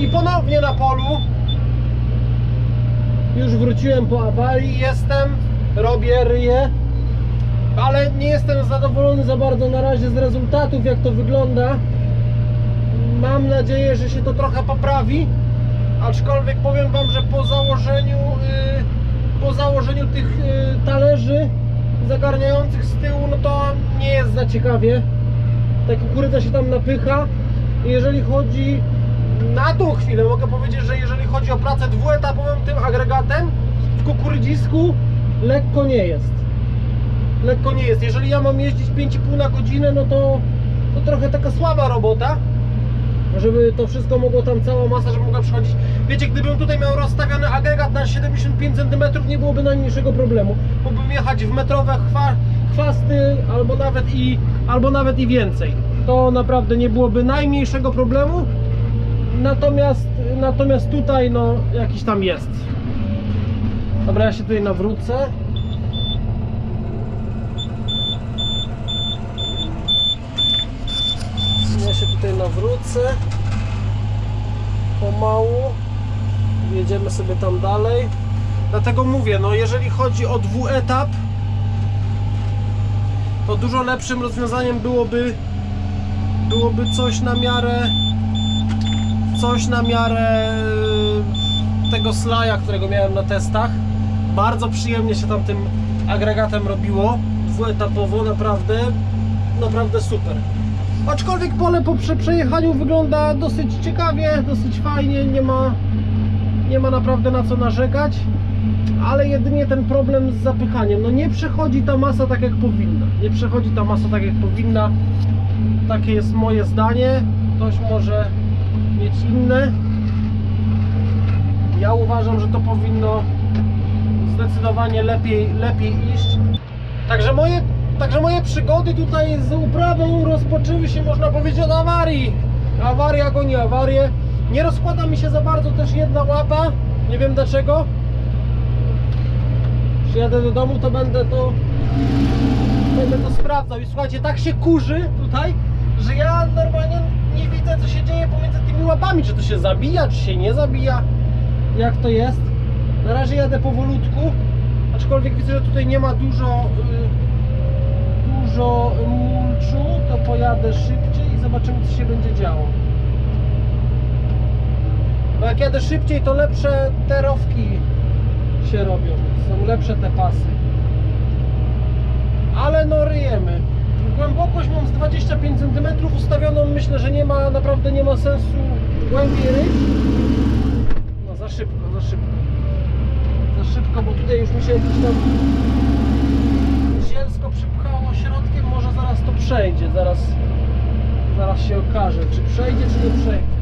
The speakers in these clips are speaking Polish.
I ponownie na polu. Już wróciłem po awarii, jestem, robię, ryję. Ale nie jestem zadowolony za bardzo na razie z rezultatów, jak to wygląda. Mam nadzieję, że się to trochę poprawi. Aczkolwiek powiem Wam, że po założeniu, yy, po założeniu tych yy, talerzy zagarniających z tyłu, no to nie jest za ciekawie. Ta kukurydza się tam napycha. Jeżeli chodzi na tą chwilę, mogę powiedzieć, że jeżeli chodzi o pracę dwuetapową tym agregatem w kukurydzisku, lekko nie jest. Lekko nie jest. Jeżeli ja mam jeździć 5,5 na godzinę, no to, to trochę taka słaba robota żeby to wszystko mogło tam, cała masa, żeby mogła przychodzić. Wiecie, gdybym tutaj miał rozstawiony agregat na 75 cm, nie byłoby najmniejszego problemu. Mógłbym jechać w metrowe chwa, chwasty, albo nawet i, albo nawet i więcej. To naprawdę nie byłoby najmniejszego problemu. Natomiast, natomiast tutaj, no, jakiś tam jest. Dobra, ja się tutaj nawrócę. Ja się tutaj nawrócę. Pomału. Jedziemy sobie tam dalej. Dlatego mówię, no jeżeli chodzi o dwuetap, to dużo lepszym rozwiązaniem byłoby byłoby coś na miarę coś na miarę yy, tego slaja, którego miałem na testach. Bardzo przyjemnie się tam tym agregatem robiło. Dwuetapowo, naprawdę naprawdę super. Aczkolwiek pole po prze- przejechaniu wygląda dosyć ciekawie, dosyć fajnie, nie ma, nie ma naprawdę na co narzekać, ale jedynie ten problem z zapychaniem. No nie przechodzi ta masa tak jak powinna. Nie przechodzi ta masa tak jak powinna. Takie jest moje zdanie. Ktoś może mieć inne. Ja uważam, że to powinno zdecydowanie lepiej, lepiej iść. Także moje, także moje przygody tutaj z uprawą rozpoczęły się, można powiedzieć, od awarii. Awaria goni awarię. Nie rozkłada mi się za bardzo też jedna łapa. Nie wiem dlaczego. Przyjadę do domu, to będę to będę to sprawdzał. I słuchajcie, tak się kurzy tutaj, że ja normalnie nie widzę, co się dzieje łapami. Czy to się zabija, czy się nie zabija. Jak to jest. Na razie jadę powolutku. Aczkolwiek widzę, że tutaj nie ma dużo, y, dużo mulczu, to pojadę szybciej i zobaczymy, co się będzie działo. Bo jak jadę szybciej, to lepsze te rowki się robią. Są lepsze te pasy. Ale no ryjemy. Głębokość mam z 25 cm ustawioną. Myślę, że nie ma, naprawdę nie ma sensu głębiej ryć. No za szybko, za szybko za szybko, bo tutaj już mi się jakieś tam zielsko przypchało środkiem, może zaraz to przejdzie, zaraz, zaraz się okaże, czy przejdzie, czy nie przejdzie.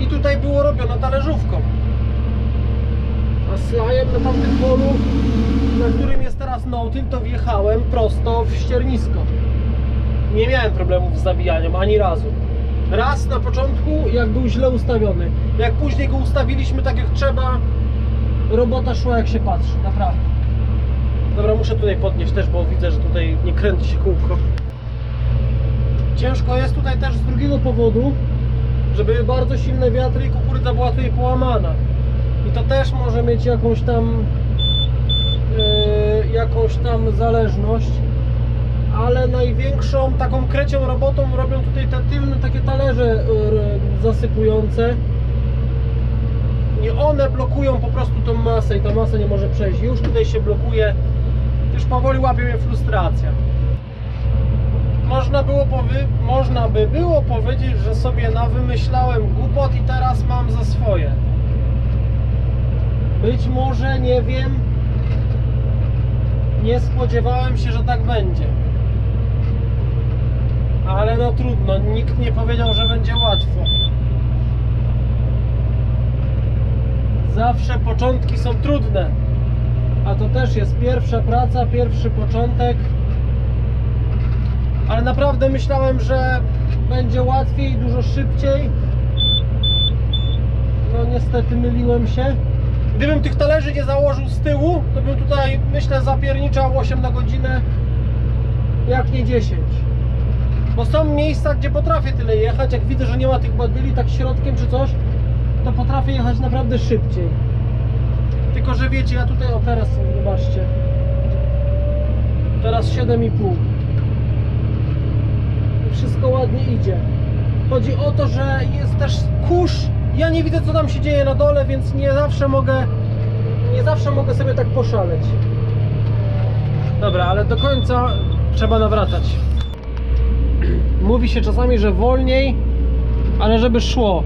I tutaj było robione talerzówką. A slajem na tamtym polu, na którym jest teraz no-till, to wjechałem prosto w ściernisko. Nie miałem problemów z zabijaniem ani razu. Raz na początku, jak był źle ustawiony. Jak później go ustawiliśmy tak jak trzeba, robota szła jak się patrzy, naprawdę. Dobra, muszę tutaj podnieść też, bo widzę, że tutaj nie kręci się kółko. Ciężko jest tutaj też z drugiego powodu, że były bardzo silne wiatry i kukurydza była tutaj połamana. I to też może mieć jakąś tam yy, jakąś tam zależność ale największą taką krecią robotą robią tutaj te tylne takie talerze y, zasypujące. I one blokują po prostu tą masę i ta masa nie może przejść. Już tutaj się blokuje. Już powoli łapie mnie frustracja. Można było powy, można by było powiedzieć, że sobie nawymyślałem głupot i teraz mam za swoje. Być może, nie wiem nie spodziewałem się, że tak będzie ale no trudno, nikt nie powiedział, że będzie łatwo. Zawsze początki są trudne, a to też jest pierwsza praca, pierwszy początek. Ale naprawdę myślałem, że będzie łatwiej, dużo szybciej. No niestety myliłem się. Gdybym tych talerzy nie założył z tyłu, to bym tutaj myślę zapierniczał 8 na godzinę, jak nie 10 Bo są miejsca, gdzie potrafię tyle jechać, jak widzę, że nie ma tych badyli tak środkiem czy coś, to potrafię jechać naprawdę szybciej. Tylko, że wiecie, ja tutaj, o teraz, zobaczcie, teraz 7,5. I Wszystko ładnie idzie. Chodzi o to, że jest też kurz. Ja nie widzę, co tam się dzieje na dole, więc nie zawsze mogę, nie zawsze mogę sobie tak poszaleć. Dobra, ale do końca trzeba nawracać. Mówi się czasami, że wolniej, ale żeby szło.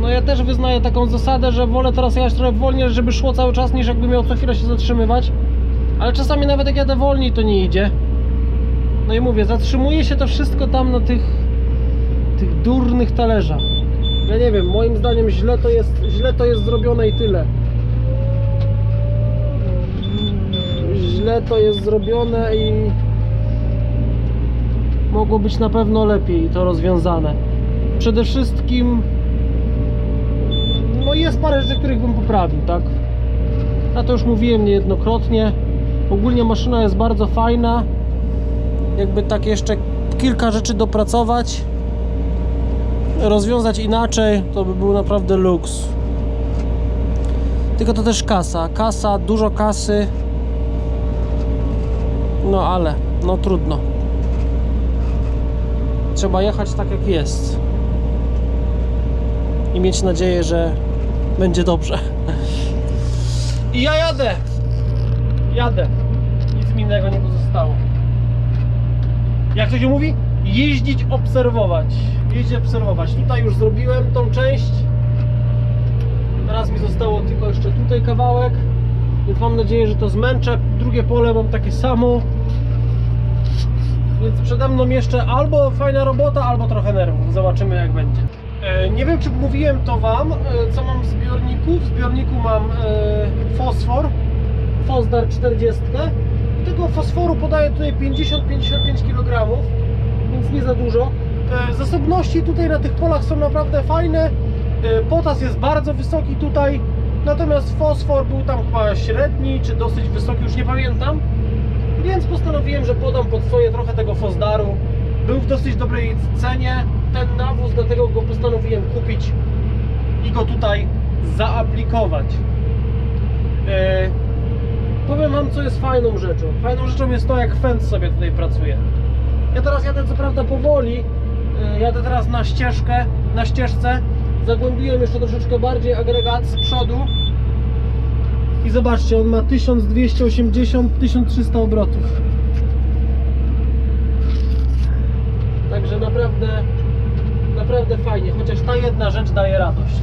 No ja też wyznaję taką zasadę, że wolę teraz jechać trochę wolniej, żeby szło cały czas, niż jakby miał co chwilę się zatrzymywać. Ale czasami nawet jak jadę wolniej, to nie idzie. No i mówię, zatrzymuje się to wszystko tam na tych, tych durnych talerzach. Ja nie wiem, moim zdaniem źle to jest, źle to jest zrobione i tyle. Źle to jest zrobione i mogło być na pewno lepiej to rozwiązane. Przede wszystkim no jest parę rzeczy, których bym poprawił, tak? Ja to już mówiłem niejednokrotnie. Ogólnie maszyna jest bardzo fajna. Jakby tak jeszcze kilka rzeczy dopracować, rozwiązać inaczej, to by był naprawdę luks. Tylko to też kasa. Kasa, dużo kasy. No ale, no trudno. Trzeba jechać tak jak jest. I mieć nadzieję, że będzie dobrze. I ja jadę. Jadę. Nic mi innego nie pozostało. Jak to się mówi? Jeździć, obserwować. Jeździć, obserwować. Tutaj już zrobiłem tą część. Teraz mi zostało tylko jeszcze tutaj kawałek. Więc mam nadzieję, że to zmęczę. Drugie pole mam takie samo. Więc przede mną jeszcze albo fajna robota, albo trochę nerwów. Zobaczymy jak będzie. E, Nie wiem czy mówiłem to Wam, e, co mam w zbiorniku. W zbiorniku mam e, fosfor, Fosdar 40. I tego fosforu podaję tutaj 50-55 kg, więc nie za dużo. Zasobności tutaj na tych polach są naprawdę fajne. Potas jest bardzo wysoki tutaj, natomiast fosfor był tam chyba średni, czy dosyć wysoki, już nie pamiętam. Że podam pod swoje trochę tego Fosdaru. Był w dosyć dobrej cenie ten nawóz, dlatego go postanowiłem kupić i go tutaj zaaplikować. E, powiem Wam, co jest fajną rzeczą. Fajną rzeczą jest to, jak Fendt sobie tutaj pracuje. Ja teraz jadę co prawda powoli, e, jadę teraz na ścieżkę, na ścieżce. Zagłębiłem jeszcze troszeczkę bardziej agregat z przodu. I zobaczcie, on ma 1280-1300 obrotów. Także naprawdę, naprawdę fajnie, chociaż ta jedna rzecz daje radość.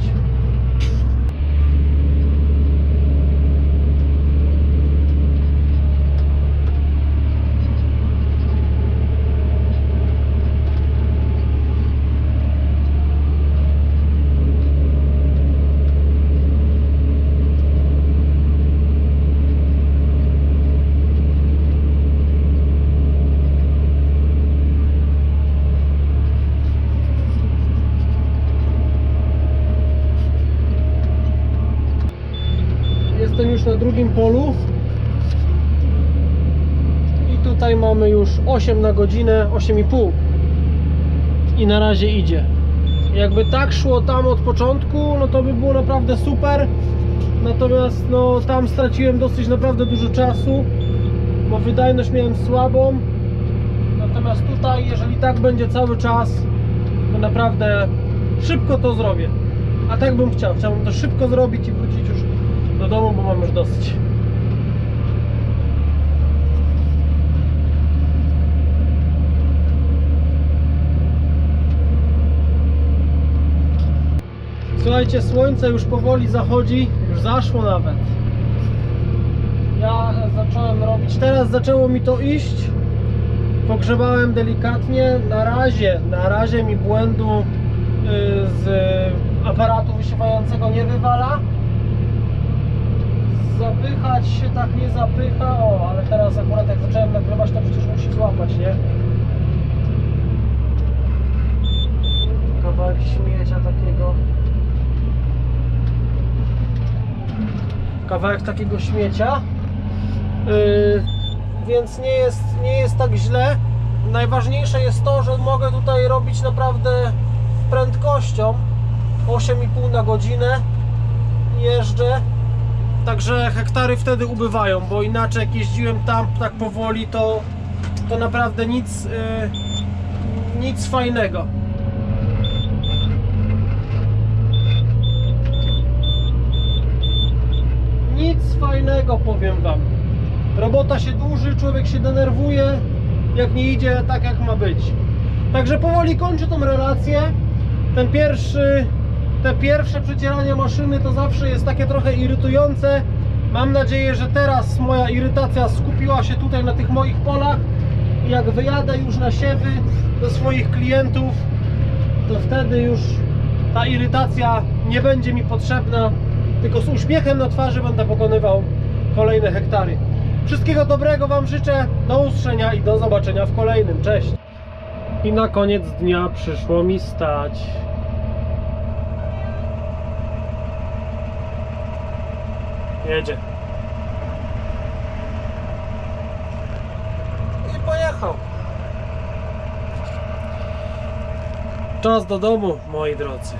Jestem już na drugim polu. I tutaj mamy już 8 na godzinę, 8,5. I na razie idzie. Jakby tak szło tam od początku, no to by było naprawdę super. Natomiast no tam straciłem dosyć naprawdę dużo czasu, bo wydajność miałem słabą. Natomiast tutaj, jeżeli tak będzie cały czas, to naprawdę szybko to zrobię. A tak bym chciał. Chciałbym to szybko zrobić i do domu, bo mam już dosyć. Słuchajcie, słońce już powoli zachodzi, już zaszło nawet. Ja zacząłem robić, teraz zaczęło mi to iść. Pogrzebałem delikatnie. Na razie, na razie mi błędu y, z aparatu wysiewającego nie wywala. Zapychać się tak nie zapycha. O, ale teraz akurat jak zacząłem nagrywać, to przecież musi złapać, nie? Kawałek śmiecia takiego. Kawałek takiego śmiecia. Yy, więc nie jest, nie jest tak źle. najważniejsze jest to, że mogę tutaj robić naprawdę prędkością 8,5 na godzinę jeżdżę. Także hektary wtedy ubywają, bo inaczej jak jeździłem tam tak powoli, to, to naprawdę nic, yy, nic fajnego. Nic fajnego powiem wam. Robota się dłuży, człowiek się denerwuje, jak nie idzie tak jak ma być. Także powoli kończę tą relację. Ten pierwszy, te pierwsze przecieranie maszyny to zawsze jest takie trochę irytujące. Mam nadzieję, że teraz moja irytacja skupiła się tutaj na tych moich polach. I jak wyjadę już na siewy do swoich klientów, to wtedy już ta irytacja nie będzie mi potrzebna, tylko z uśmiechem na twarzy będę pokonywał kolejne hektary. Wszystkiego dobrego Wam życzę, do usłyszenia i do zobaczenia w kolejnym. Cześć! I na koniec dnia przyszło mi stać. Jedzie. I pojechał. Czas do domu, moi drodzy.